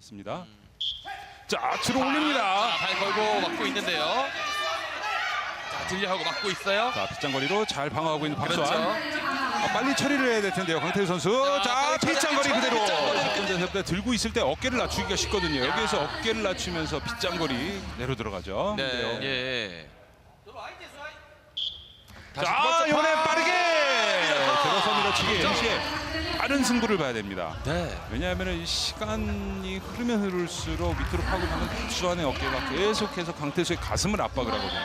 맞습니다. 자, 들어 올립니다. 자, 발 걸고 막고 있는데요. 자, 들려하고 막고 있어요. 자, 빗장거리로 잘 방어하고 있는 박수환. 그렇죠. 아, 빨리 처리를 해야 될 텐데요, 강태우 선수. 자, 빗장거리 그대로. 빗장거리. 들고 있을 때 어깨를 낮추기가 쉽거든요. 여기에서 어깨를 낮추면서 빗장거리 내려 들어가죠. 네. 예. 다시 두 자, 번째 판. 빠르게 들어서 밀어치기 빠른 승부를 봐야 됩니다. 네. 왜냐하면 이 시간이 흐르면 흐를수록 밑으로 파고드는 박수환의 어깨가 계속해서 강태수의 가슴을 압박을 하거든요.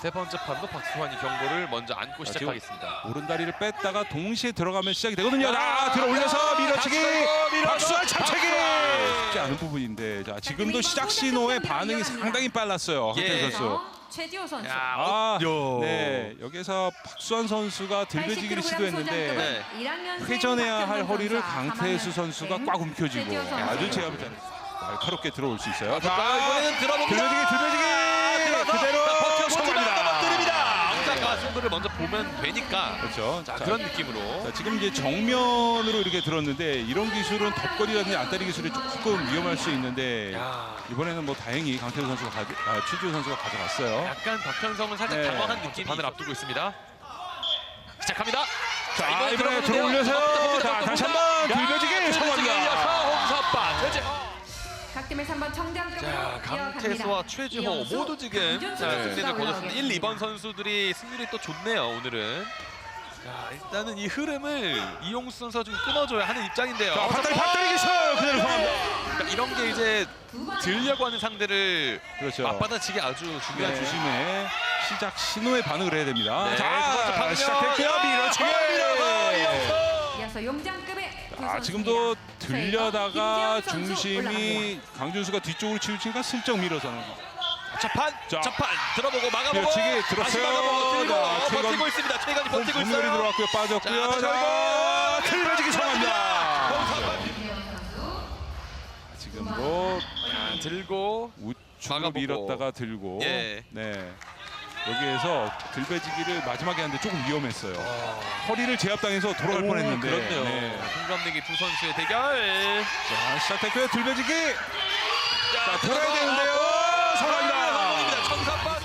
세 번째 판도 박수환이 경고를 먼저 안고 자, 시작하겠습니다. 오른다리를 뺐다가 동시에 들어가면 시작이 되거든요. 아, 들어 올려서 밀어치기. 박수환 잡채기. 쉽지 않은 부분인데 자 지금도 시작 신호의 반응이 상당히 빨랐어요. 예. 선수. 최지호 선수. 야, 아, 요. 네 여기서 박수환 선수가 들배지기를 시도했는데 네. 회전해야 할 허리를 강태수 선수가 꽉 움켜쥐고 최지호 선수. 아주 제압을 잘 날카롭게 들어올 수 있어요. 자, 이번에는 들어봅니다. 들배지기 들배지기 들어서 그대로 자, 버텨보지만 성공합니다. 넘어뜨립니다. 승부를 먼저 보면 되니까. 그렇죠. 자, 자, 그런 느낌으로. 자, 지금 이제 정면으로 이렇게 들었는데 이런 기술은 덮거리라든지 안다리 기술이 조금 위험할 수 있는데 야. 이번에는 뭐 다행히 강태수 선수가 가져, 아, 최지호 선수가 가져갔어요. 약간 박현성은 살짝 네. 당황한 느낌이 판을 앞두고 있습니다. 시작합니다. 자, 이번에. 들어 올려서요. 넘어갑니다, 자. 다시 한 번 각팀의 3번 청장 쪽으로 자, 강태수와 최주호 모두 지금 자, 승리를 거뒀습니다. 1, 2번 선수들이 승률이 또 좋네요, 오늘은. 자, 일단은 이 흐름을 이용수 선수가 좀 끊어줘야 하는 입장인데요. 자, 밧다리 밧다리 기술 그대로. 그러니까 이런 게 이제 들려고 하는 상대를 그렇죠. 맞받아치기 아주 중요한 네. 주심. 주심의 시작 신호에 반응을 해야 됩니다. 네, 자. 야, 밀어치기. 밀어서 이어서. 용장급의 두 아. 지금도 들려다가 김재현 선수 중심이. 강준수가 뒤쪽으로 치우치니까 슬쩍 밀어서는 첫판, 자. 첫판 들어보고 막아보고 밀어치기 다시 들었어요. 막아보고 들고 자, 최건- 버티고 있습니다. 최건이 버티고 있어요. 들어왔고요. 빠졌고요. 자, 성공합니다. 홍사빠. 지금도 자, 들고 우측으로 막아보고. 밀었다가 들고 예. 네 여기에서 들배지기를 마지막에 하는데 조금 위험했어요. 허리를 제압당해서 돌아갈 오, 뻔했는데 그렇네요. 네. 공감내기 두 선수의 대결. 자 시작됐고요. 들배지기 자 돌아야 되는데요. 아, 성공합니다. 성공입니다. 청사빠.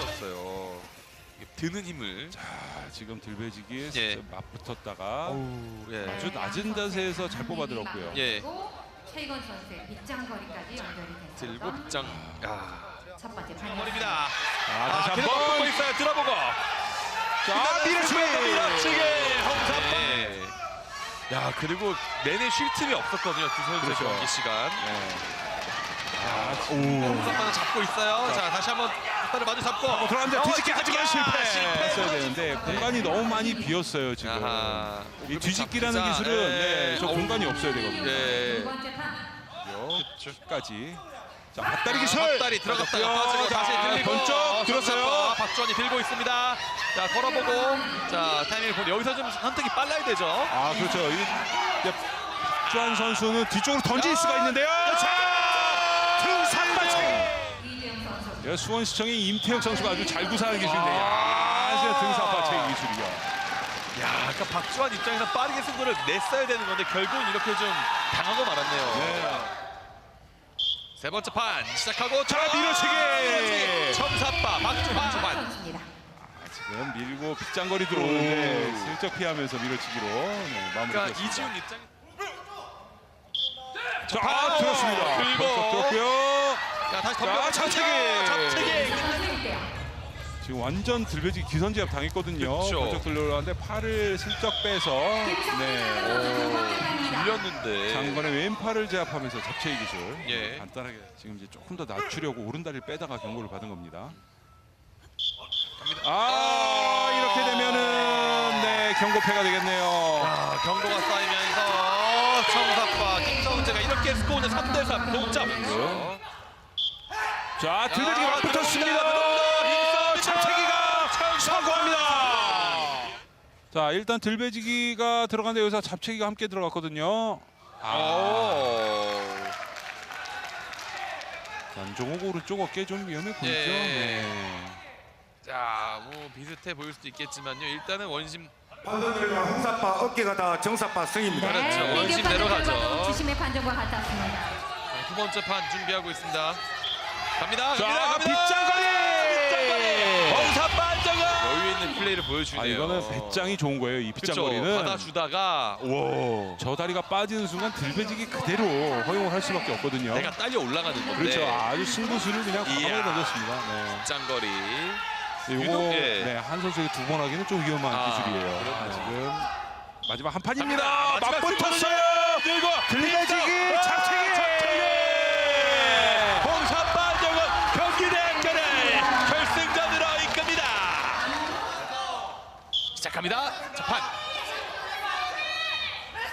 이게 드는 힘을. 아, 지금 들배지기에 예. 맞붙었다가 어우, 예. 아주 낮은 자세에서 잘 뽑아들었고요. 예. 최건 선수의 빗장거리까지 연결이 됩니다. 들고 빗장. 야. 첫 번째 판 버립니다. 아, 아. 들어보고. 자 밀어치기 밀어치기. 홍사빠. 야, 그리고 내내 쉴 틈이 없었거든요. 두 선수의 그렇죠. 경기 시간. 네. 홍사빠는 잡고 있어요. 자, 다시 한번 빨리 마주 잡고. 어, 어, 뒤집기 하지만 실패. 했어야 되는데 공간이 너무 많이 비었어요 지금. 야하. 이 뒤집기라는. 기술은 예. 네, 저 공간이 없어야 되거든요. 판 끝까지. 자, 밧다리 기술. 밧다리 들어갔다가 빠지고 자, 다시 들리고 번쩍 들었어요. 손잡고 박주원이 들고 있습니다. 자 걸어보고 자 타이밍을 보고 여기서 좀 선택이 빨라야 되죠. 아, 그렇죠. 이 이제 주한 선수는 뒤쪽으로 던질 수가 있는데요. 자, 등산 받치기. 이재영 선수 예, 수원시청의 임태혁 선수가 아주 잘 구사하는 기술인데, 아, 진짜 등산 받치기 기술이요. 야 아까 박주원 입장에서 빠르게 승부를 냈어야 되는 건데 결국은 이렇게 좀 당하고 말았네요. 네. 세 번째 판 시작하고 자, 밀어치기! 밀어치기. 청사빠 박주환 선수입니다. 아, 지금 밀고 빗장거리 들어오는데 슬쩍 피하면서 밀어치기로 네, 마무리. 그러니까 이지훈 입장 자, 아, 들었습니다. 들고. 번쩍 들었고요. 자 다시 자, 덤벼 잡채기! 잡채기 선수 1대0 지금 완전 들배지기 기선제압 당했거든요. 그쵸. 번쩍 들려오는데 팔을 슬쩍 빼서 네. 밀렸는데 장관의 왼팔을 제압하면서 잡채기 기술 예. 간단하게 지금 이제 조금 더 낮추려고 오른다리를 빼다가 경고를 받은 겁니다. 아 이렇게 되면은 네 경고패가 되겠네요. 아, 경고가 쌓이면서 청사파 김성재가 이렇게 스코어는 3대 3 동점. 네. 자 들배지기 아, 막 붙었습니다. 들어옵니다. 잡채기가 성공합니다. 자 일단 들배지기가 들어갔는데 여기서 잡채기가 함께 들어갔거든요. 오. 안종호고 오른쪽 어깨 좀 위험해 보이죠. 예. 네. 자, 뭐 비슷해 보일 수도 있겠지만요. 일단은 원심 판정 결과 홍사파 어깨가 다 정사파 승입니다. 그렇죠. 네, 원심 판정 내려가죠. 주심의 판정과 같았습니다. 두두 번째 판 준비하고 있습니다. 갑니다. 자, 갑니다. 갑니다. 빗장거리! 있는 플레이를 보여주네요. 아, 이거는 배짱이 좋은 거예요. 이 빗장거리는. 받아주다가 와, 저 다리가 빠지는 순간 들배지기 그대로 허용을 할 수밖에 없거든요. 내가 딸려 올라가는 건데. 그렇죠. 아주 승부수를 그냥. 과감하게 던졌습니다. 네. 요거 유독, 예. 네, 한 선수에게 두 번 하기는 좀 위험한 아, 기술이에요. 아, 지금 마지막 한 판입니다. 마지막 맞붙었어요. 들고 들배지기 아, 잡채기. 범사 반정은 경기 대결을 결승전으로 이끕니다. 시작합니다. 자, 판.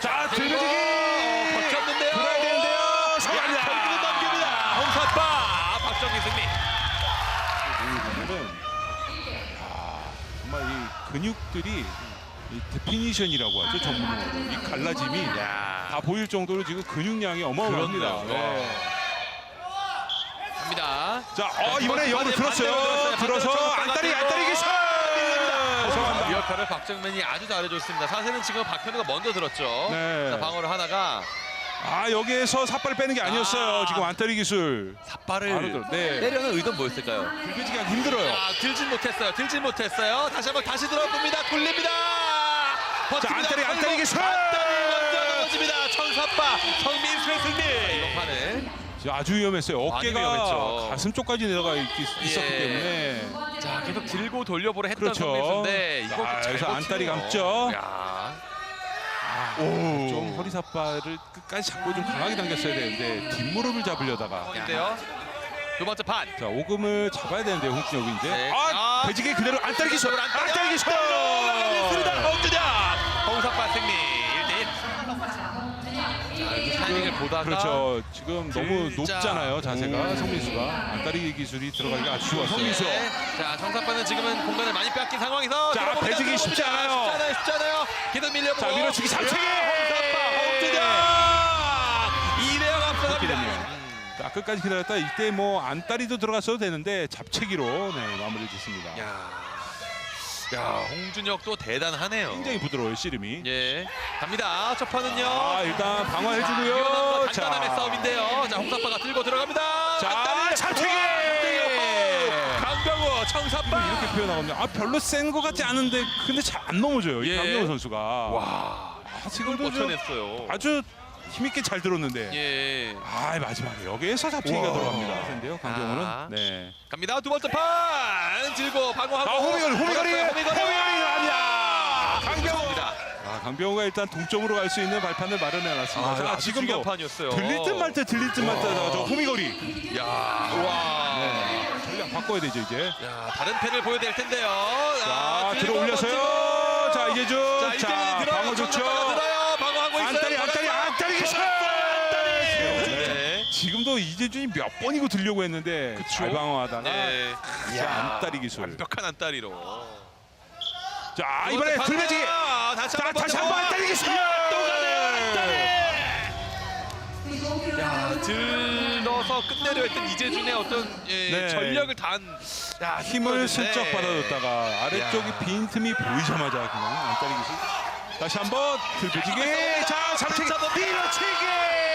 자, 들배지기. 버텼는데요. 들어야 되는데요. 성공합니다. 결국은 넘깁니다. 범사빠 박정희 승리. 보면은 아, 정말 이 근육들이 이 데피니션이라고 하죠 전문용어로 이 갈라짐이 다 보일 정도로 지금 근육량이 어마어마합니다. 그렇네요. 네. 갑니다. 자, 어, 이번에 반대로 들었어요. 들었어요. 들어서 안다리. 안다리 기술. 역할을 박정맨이 아주 잘해줬습니다. 사실은 지금 박현우가 먼저 들었죠. 네. 자, 방어를 하다가 아 여기에서 삿발을 빼는 게 아니었어요. 아. 지금 안다리 기술. 삿발을 바로. 네. 때려는 의도는 뭐였을까요? 들배지기가 힘들어요. 아, 들진 못했어요. 들진 못했어요. 다시 한번 다시 들어봅니다. 돌립니다. 버팁니다. 안다리, 안다리 걸고 기술! 안다리 먼저 넘어집니다. 천사빠 성민수의 승리. 이번 판에 아주 위험했어요. 어깨가 위험했죠. 가슴 쪽까지 내려가 있, 있었기 예. 때문에 자 계속 들고 돌려보려 했던 그렇죠. 성민수인데 이거 자, 잘 버티네요. 안다리 감죠. 야. 좀 허리 삿발을 끝까지 잡고 좀 강하게 당겼어야 되는데 뒷무릎을 잡으려다가 인데요. 두 번째 판. 자 오금을 잡아야 되는데 홍준혁이 이제 네. 아 아, 배지기 그대로 안다리 안다리 기술 들어가겠습니다. 홍준혁. 홍석파 승리 1대1. 자, 이 타이밍을 보다가 그렇죠 지금 너무 진짜. 높잖아요 자세가 성민수가 안다리 기술이 들어가기가 아주 좋아 성민수 네. 자, 정사파는 지금은 공간을 많이 뺏긴 상황에서 자, 들어봅니다. 배지기 들어봅니다. 쉽지 않아요. 쉽지 않아요. 쉽지 않아요. 계속 밀려보고. 자, 밀어치기 홍준혁. 2대0 그렇게 되면 앞서갑니다. 자 끝까지 기다렸다 이때 뭐 안다리도 들어갔어도 되는데 잡채기로 네, 마무리 짓습니다 야, 야, 홍준혁도 대단하네요. 굉장히 부드러워요 씨름이 예, 갑니다. 첫 판은요. 아 일단 방어해주고요 유연함과 단단함의 싸움인데요. 자, 홍사파가 들고 들어갑니다. 자. 잡채기! 강병우, 청사파. 이렇게 표현하거든요. 아 별로 센 것 같지 않은데 근데 잘 안 넘어져요. 이 예. 강명호 선수가. 와, 아, 지금도 좀 버텨냈어요. 아주 힘있게 잘 들었는데. 예, 아 마지막에 여기에서 잡채기가 와. 들어갑니다. 근데요 강병호는. 아. 네. 갑니다. 두 번째 판 들고 방어하고. 아 호미거리 호미거리 호미거리 아니야. 강병호. 갑니다. 아 강병호가 일단 동점으로 갈 수 있는 발판을 마련해 놨습니다. 자, 지금도 판이었어요. 들릴 듯 말듯 들릴 듯 말 듯. 저 호미거리. 야, 와. 네. 전략 바꿔야 되죠 이제. 야, 다른 팬을 보여야 될 텐데요. 자 아, 들어 올려서요. 자 이제준. 자, 이제는 들어요. 방어 좋죠. 들어요. 방어하고 있어요. 안다리 안다리 안다리 기술. 네. 지금도 이재준이 몇 번이고 들려고 했는데 그쵸? 잘 방어하다가 네. 자, 안다리 기술. 완벽한 안다리로. 자 이번에 들배지기. 아, 다시 자 한번 다시 한번 안다리 기술. 또. 야, 들러서 끝내려 했던 이재준의 어떤 예, 네. 전력을 다한 야, 힘을. 슬쩍 받아줬다가 아래쪽이 야. 빈 틈이 보이자마자 그냥 안다리 기술. 다시 한번 들배지기. 자 잡채기. 밀어치기.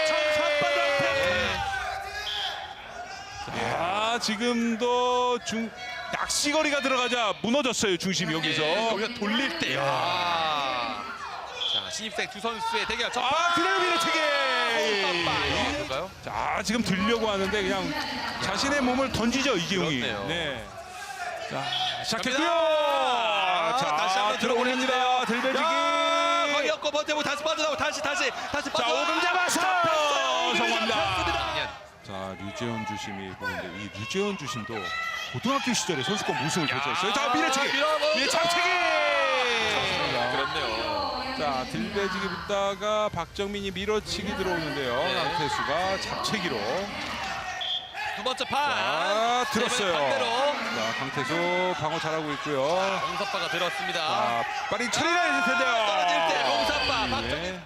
아 지금도 중 낚시거리가 들어가자 무너졌어요 중심이 여기서. 예, 여기서 돌릴 때. 야. 자, 신입생 두 선수의 대결 첫 아 그대로 밀어치기. 번인가요? 자 지금 들려고 하는데 그냥 자신의 몸을 던지죠. 그렇네요. 네. 자 시작했고요. 갑니다. 자 다시 한번 들어올립니다. 들배지기. 야, 걸렸고 버텨고 다시 빠져나오고 다시 다시 다시 자 빠져. 오금 잡았어. 성공합니다. 예. 자 류재현 주심이 보는데 이 류재현 주심도 고등학교 시절에 선수권 우승을 차지했어요. 자 밀어치기. 밀어먹어. 예, 잡채기. 그렇네요. 자 들배지기 붙다가 박정민이 밀어치기 들어오는데요. 네. 강태수가 잡채기로. 두 번째 판. 아 들었어요. 반대로 자 강태수 방어 잘하고 있고요. 홍사빠가 들었습니다. 아 빨리 처리해야 될 텐데요. 떨어질 때 홍사빠 박정민. 네.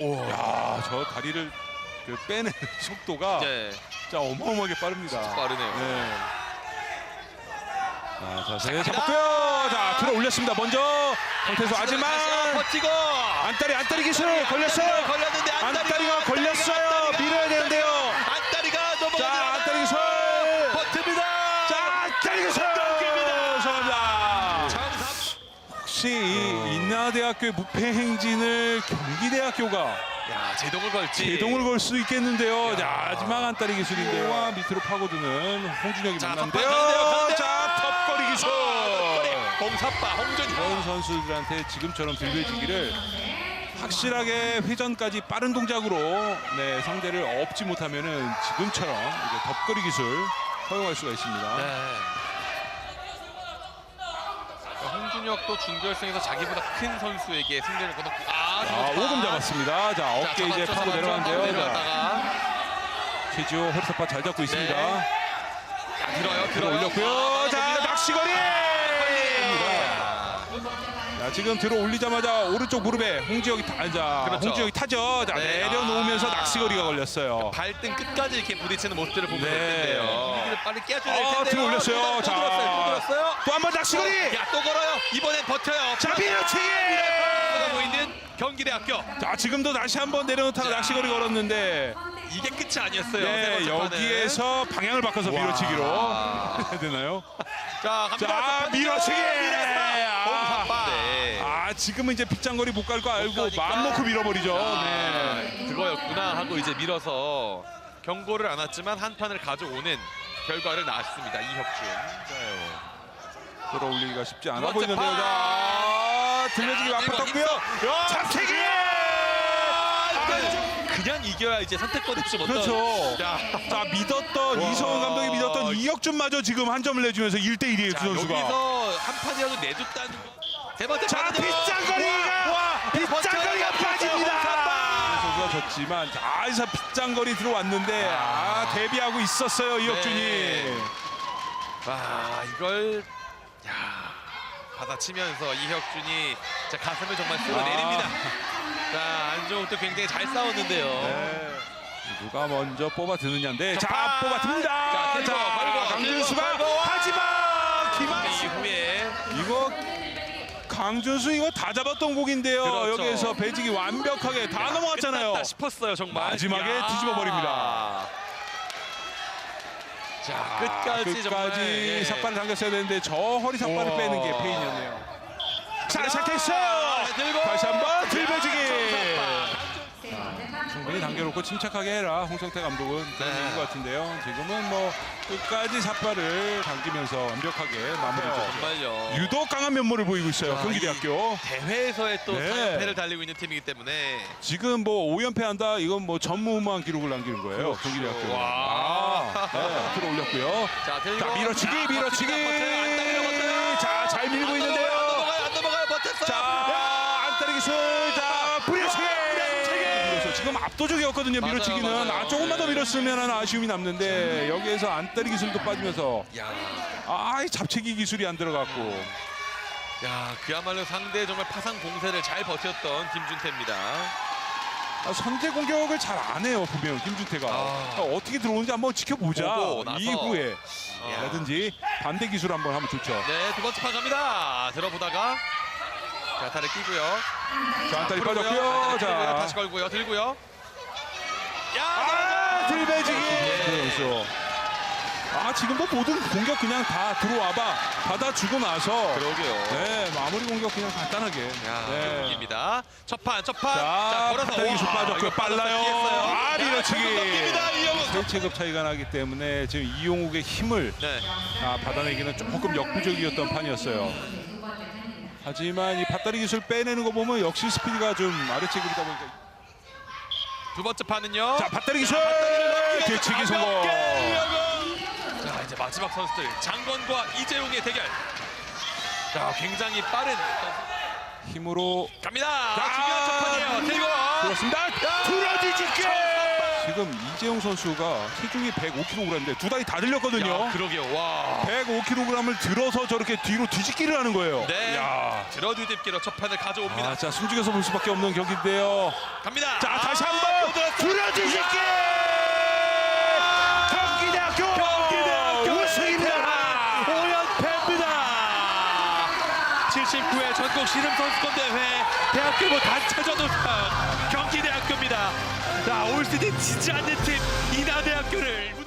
오, 야저 다리를 그 빼는 속도가 네. 진짜 어마어마하게 빠릅니다. 빠르네요. 네. 아, 자, 세게 잡고요. 자, 들어 올렸습니다. 먼저 황태수 하지만 버티고 안다리 안다리 기술 걸렸어요. 걸렸는데 안다리가 걸렸어요. 밀어야 되는데요. 안다리가 넘어가요. 자, 안다리 기술 버팁니다. 자, 안다리 기술 넘깁니다. 혹시 어... 인하대학교의 무패 행진을 경기대학교가 야 제동을 걸지. 제동을 걸 수 있겠는데요. 야. 자, 마지막 안따리 기술인데요. 와, 밑으로 파고드는 홍준혁이 자, 만난데요. 가는데요. 자, 턱걸이 기술. 홍사빠 홍준혁. 이런 선수들한테 지금처럼 들배지기를 확실하게 회전까지 빠른 동작으로 네, 상대를 업지 못하면은 지금처럼 이제 덮거리 기술 허용할 수가 있습니다. 네. 자, 홍준혁도 준결승에서 자기보다 큰 선수에게 승리를 거뒀고 아, 자, 좋다. 오금 잡았습니다. 자, 자, 어깨 이제 잡았죠, 파고 잡았죠. 내려가는데요. 자, 내려갔다가 최지호 허리사파 잘 잡고 있습니다. 자, 들어요 들어 들어요 올렸고요. 자, 됩니다. 낚시거리! 자, 자, 지금 들어 올리자마자 오른쪽 무릎에 홍지혁이 타, 자, 그렇죠. 홍지혁이 타죠. 자, 네. 내려놓으면서 아. 낚시거리가 걸렸어요. 발등 끝까지 이렇게 부딪히는 모습들을 보면 네. 될 텐데요. 이기를 빨리 깨줘야 될 어, 텐데요. 들어 올렸어요. 또, 또 자. 들었어요. 또 들었어요. 또 한 번 낚시거리! 야, 또 걸어요. 이번엔 버텨요. 자, 밀어치기! 있는 경기대학교. 자, 지금도 다시 한번 내려놓다가 자. 낚시거리 걸었는데 이게 끝이 아니었어요. 세 네, 번째 판은. 여기에서 방향을 바꿔서 와. 밀어치기로 해야 되나요? 자, 갑니다. 자. 밀어치기! 홍사빠. 네. 아, 지금은 이제 빗장거리 못 갈 거 알고 가니까. 마음 놓고 밀어버리죠. 네. 아, 그거였구나 하고 이제 밀어서 경고를 안 왔지만 한 판을 가져오는 결과를 낳았습니다. 이혁준. 끌어올리기가 쉽지 않아 번째 보이는데요. 판. 자, 들려지기 자, 이거 맞붙었고요. 잡채기! 그냥 이겨야 이제 선택권이 좀 어떤 그렇죠. 자, 자, 믿었던 와. 이성훈 감독이 믿었던 이혁준마저 지금 한 점을 내주면서 1대 1이에요, 자두 선수가. 여기서 한 판이라도 내줬다는 거. 세 번째 자, 판은요. 빗장거리가 와, 빗장거리가 빠집니다. 홍사빠. 선수가 졌지만 자, 여기서 빗장거리 들어왔는데 아, 데뷔하고 있었어요, 이혁준이. 네. 와 이걸 야 받아치면서 이혁준이 자 가슴을 정말 쓸어내립니다. 자 안정욱도 굉장히 잘 싸웠는데요. 네. 누가 먼저 뽑아드느냐인데 자, 자, 뽑아듭니다. 자, 들고, 걸고, 강준수가 걸고. 하지마 그 김한 이후에 이거 강준수 이거 다 잡았던 곡인데요. 그렇죠. 여기에서 배지기 완벽하게 다 넘어갔잖아요. 끝났다 싶었어요 정말. 마지막에 뒤집어 버립니다. 자 끝까지, 정말 끝까지 예. 삿발을 당겼어야 되는데 저 허리 삿발을 우와. 빼는 게 페인이었네요. 자, 자, 시작했어요. 들고. 다시 한 번 당겨놓고 침착하게 해라. 홍성태 감독은 그런 네. 얘기인 것 같은데요. 지금은 뭐 끝까지 삿발을 당기면서 완벽하게 마무리죠. 정말요. 유독 강한 면모를 보이고 있어요. 자, 경기대학교. 대회에서의 또 네. 4연패를 달리고 있는 팀이기 때문에 지금 뭐 5연패 한다. 이건 뭐 전무후무한 기록을 남기는 거예요. 그렇죠. 경기대학교. 와. 아, 네, 들어 올렸고요. 자. 자, 밀어치기, 자, 밀어치기. 자, 잘 밀고 안 있는데요. 안 넘어가요, 안 넘어가요. 버텼어요. 자, 안따리 기술. 압도적이었거든요. 맞아요, 밀어치기는. 맞아요. 아, 조금만 더 네. 밀었으면 하는 아쉬움이 남는데 여기에서 안따리 기술도 빠지면서 야, 아, 이 잡채기 기술이 안 들어갔고. 야, 그야말로 상대 정말 파상 공세를 잘 버텼던 김준태입니다. 아, 선제 공격을 잘 안 해요, 분명 김준태가. 아. 아, 어떻게 들어오는지 한번 지켜보자. 보고 나서. 이후에 야. 라든지 반대 기술 한번 하면 좋죠. 네, 두 번째 판 갑니다. 들어보다가 자, 다리 끼고요. 자, 안따리 앞으로고요. 빠졌고요. 끼고요. 자, 다시 걸고요. 들고요. 야, 아, 들배지기. 예. 그렇죠. 아, 지금도 모든 공격 그냥 다 들어와봐. 받아주고 나서. 그러게요. 네, 마무리 공격 그냥 간단하게. 야, 네. 경기입니다. 첫 판, 첫 판. 자, 반대기 슛 와, 빠졌고요. 빨라요. 아, 야, 밀어치기. 넘깁니다. 이영훈. 세 체급 차이가 나기 때문에 지금 이용욱의 힘을 네. 아, 받아내기는 조금 역부족이었던 판이었어요. 하지만 이 밧다리 기술 빼내는 거 보면 역시 스피드가 좀 아래 체급이다 보니까 두 번째 판은요. 자 밧다리 기술 뒤치기 성공 자 이제 마지막 선수들 장건과 이재용의 대결. 자 굉장히 빠른 힘으로 갑니다. 자, 중요한 첫 판이에요. 들고. 그렇습니다 들어지지게 지금 이재용 선수가 체중이 105kg인데 두 다리 다 들렸거든요 야, 그러게요. 와. 105kg을 들어서 저렇게 뒤로 뒤집기를 하는 거예요 네. 야. 들어 뒤집기로 첫 판을 가져옵니다. 아, 자 숨죽여서 볼 수밖에 없는 경기인데요 갑니다. 자 다시 아, 한번 또 들었어요. 들어지지게 경기대학교 경기대학교 우승입니다 5연패입니다. 79회 전국 씨름 선수권 대회 대학교부 단체전 우승 경기대학교입니다. 자, 올 시즌 지지 않는 팀 인하대학교를